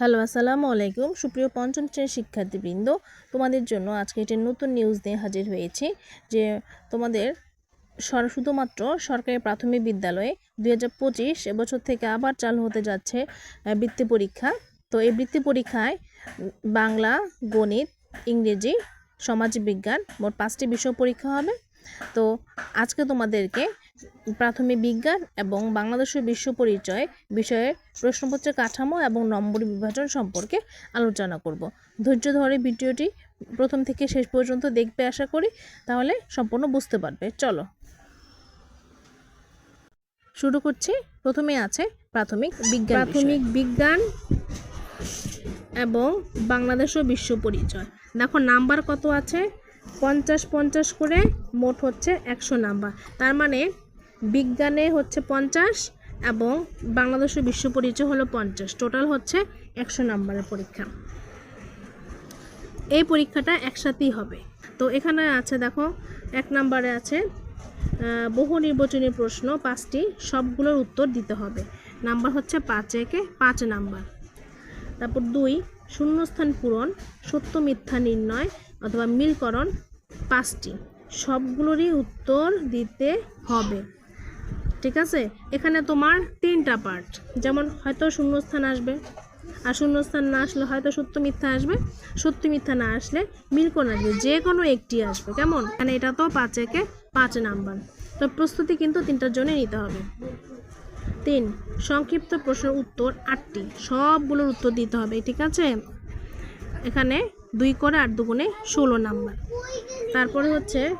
Hello, আসসালামু আলাইকুম। সুপ্রিয় পঞ্চম শ্রেণির শিক্ষার্থীবৃন্দ, তোমাদের জন্য আজকে একটি নতুন নিউজ নিয়ে হাজির হয়েছি যে তোমাদের শুধুমাত্র সরকারি প্রাথমিক বিদ্যালয়ে দুই হাজার পঁচিশ এবছর থেকে আবার চালু হতে যাচ্ছে বৃত্তি পরীক্ষা। তো এই বৃত্তি পরীক্ষায় বাংলা, গণিত, ইংরেজি, সমাজবিজ্ঞান মোট পাঁচটি বিষয় পরীক্ষা হবে। তো আজকে তোমাদেরকে প্রাথমিক বিজ্ঞান এবং বাংলাদেশের বিশ্ব পরিচয় বিষয়ে প্রশ্নপত্রের কাঠামো এবং নম্বর বিভাজন সম্পর্কে আলোচনা করব। ধৈর্য ধরে ভিডিওটি প্রথম থেকে শেষ পর্যন্ত দেখবে আশা করি, তাহলে সম্পূর্ণ বুঝতে পারবে। চলো। শুরু করছি। প্রথমে আছে প্রাথমিক বিজ্ঞান প্রাথমিক বিজ্ঞান এবং বাংলাদেশ ও বিশ্ব পরিচয়। দেখো, নাম্বার কত আছে? পঞ্চাশ পঞ্চাশ করে মোট হচ্ছে একশো নাম্বার। তার মানে বিজ্ঞানে হচ্ছে পঞ্চাশ এবং বাংলাদেশের বিশ্ব পরিচয় হলো পঞ্চাশ। টোটাল হচ্ছে একশো নাম্বারের পরীক্ষা। এই পরীক্ষাটা একসাথেই হবে। তো এখানে আছে দেখো, এক নম্বরে আছে বহু নির্বাচনী প্রশ্ন, পাঁচটি, সবগুলোর উত্তর দিতে হবে। নাম্বার হচ্ছে পাঁচ একে পাঁচ নাম্বার। তারপর দুই, শূন্যস্থান পূরণ, সত্য মিথ্যা নির্ণয় অথবা মিলকরণ, পাঁচটি। সবগুলোরই উত্তর দিতে হবে। ঠিক আছে? এখানে তোমার তিনটা পার্ট যেমন হয়তো শূন্যস্থান আসবে। আর শূন্যস্থান না আসলে হয়তো সত্য মিথ্যা আসবে। সত্য মিথ্যা না আসলে মিলকরণ আসবে? যে কোনো একটি আসবে। কেমন? মানে এটা তো পাঁচ একে পাঁচ নাম্বার। তো প্রস্তুতি কিন্তু তিনটার জন্য নিতে হবে। তিন, সংক্ষিপ্ত প্রশ্নের উত্তর আটটি। সবগুলোর উত্তর দিতে হবে, ঠিক আছে? এখানে দুই করে আট দুগুণে ষোলো নাম্বার। তারপরে হচ্ছে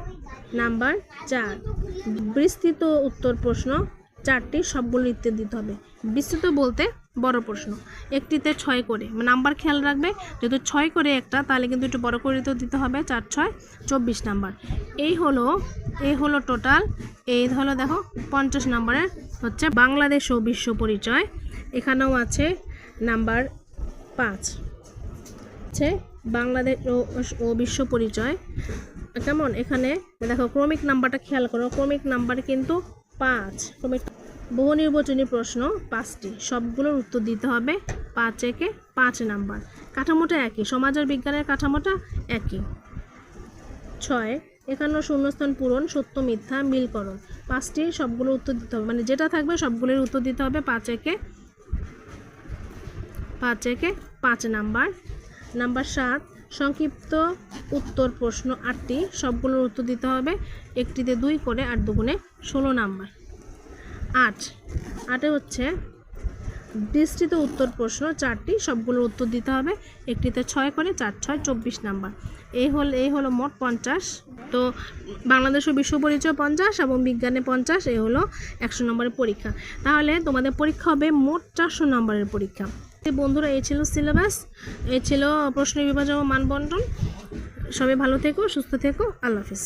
নাম্বার চার। বিস্তৃত উত্তর প্রশ্ন, চারটি সবগুলো উত্তর দিতে হবে। বিস্তৃত বলতে বড় প্রশ্ন। একটিতে ছয় করে। নাম্বার খেয়াল রাখবে, যেহেতু ছয় করে একটা, তাহলে কিন্তু একটু বড় করে তো দিতে হবে, চার, ছয়, চব্বিশ নাম্বার। এই হলো এই হলো টোটাল এই হলো দেখো, পঞ্চাশ নাম্বারের হচ্ছে বাংলাদেশ ও বিশ্ব পরিচয়। এখানেও আছে নাম্বার পাঁচ। আছে বাংলাদেশ ও- বিশ্ব পরিচয়। কেমন? এখানে দেখো, ক্রমিক নাম্বারটা খেয়াল করো। ক্রমিক নাম্বার কিন্তু পাঁচ। ক্রমিক বহু নির্বাচনী প্রশ্ন পাঁচটি। সবগুলোর উত্তর দিতে হবে পাঁচ একে পাঁচ নাম্বার। কাঠামোটা একই। সমাজ আর বিজ্ঞানের কাঠামোটা একই। ছয়, একান্ন শূন্যস্থান পূরণ, সত্য মিথ্যা, মিলকরণ। পাঁচটি, সবগুলোর উত্তর দিতে হবে। মানে যেটা থাকবে সবগুলোর উত্তর দিতে হবে পাঁচ একে পাঁচ একে পাঁচ নাম্বার। নাম্বার সাত, সংক্ষিপ্ত উত্তর প্রশ্ন আটটি, সবগুলোর উত্তর দিতে হবে। একটিতে দুই করে আট দুগুণে ষোলো নাম্বার। আট, আটে হচ্ছে বিস্তৃত উত্তর প্রশ্ন চারটি, সবগুলোর উত্তর দিতে হবে। একটিতে ছয় করে, চার, ছয়, চব্বিশ নাম্বার। এই হল, এই হলো মোট পঞ্চাশ। তো বাংলাদেশ ও বিশ্ব পরিচয় পঞ্চাশ এবং বিজ্ঞানে পঞ্চাশ, এই হলো একশো নম্বরের পরীক্ষা। তাহলে তোমাদের পরীক্ষা হবে মোট চারশো নম্বরের পরীক্ষা। বন্ধুরা, এই ছিল সিলেবাস এই ছিল প্রশ্ন বিভাজন ও মানবন্টন। সবাই ভালো থেকো, সুস্থ থেকো, আল্লাহ হাফিজ।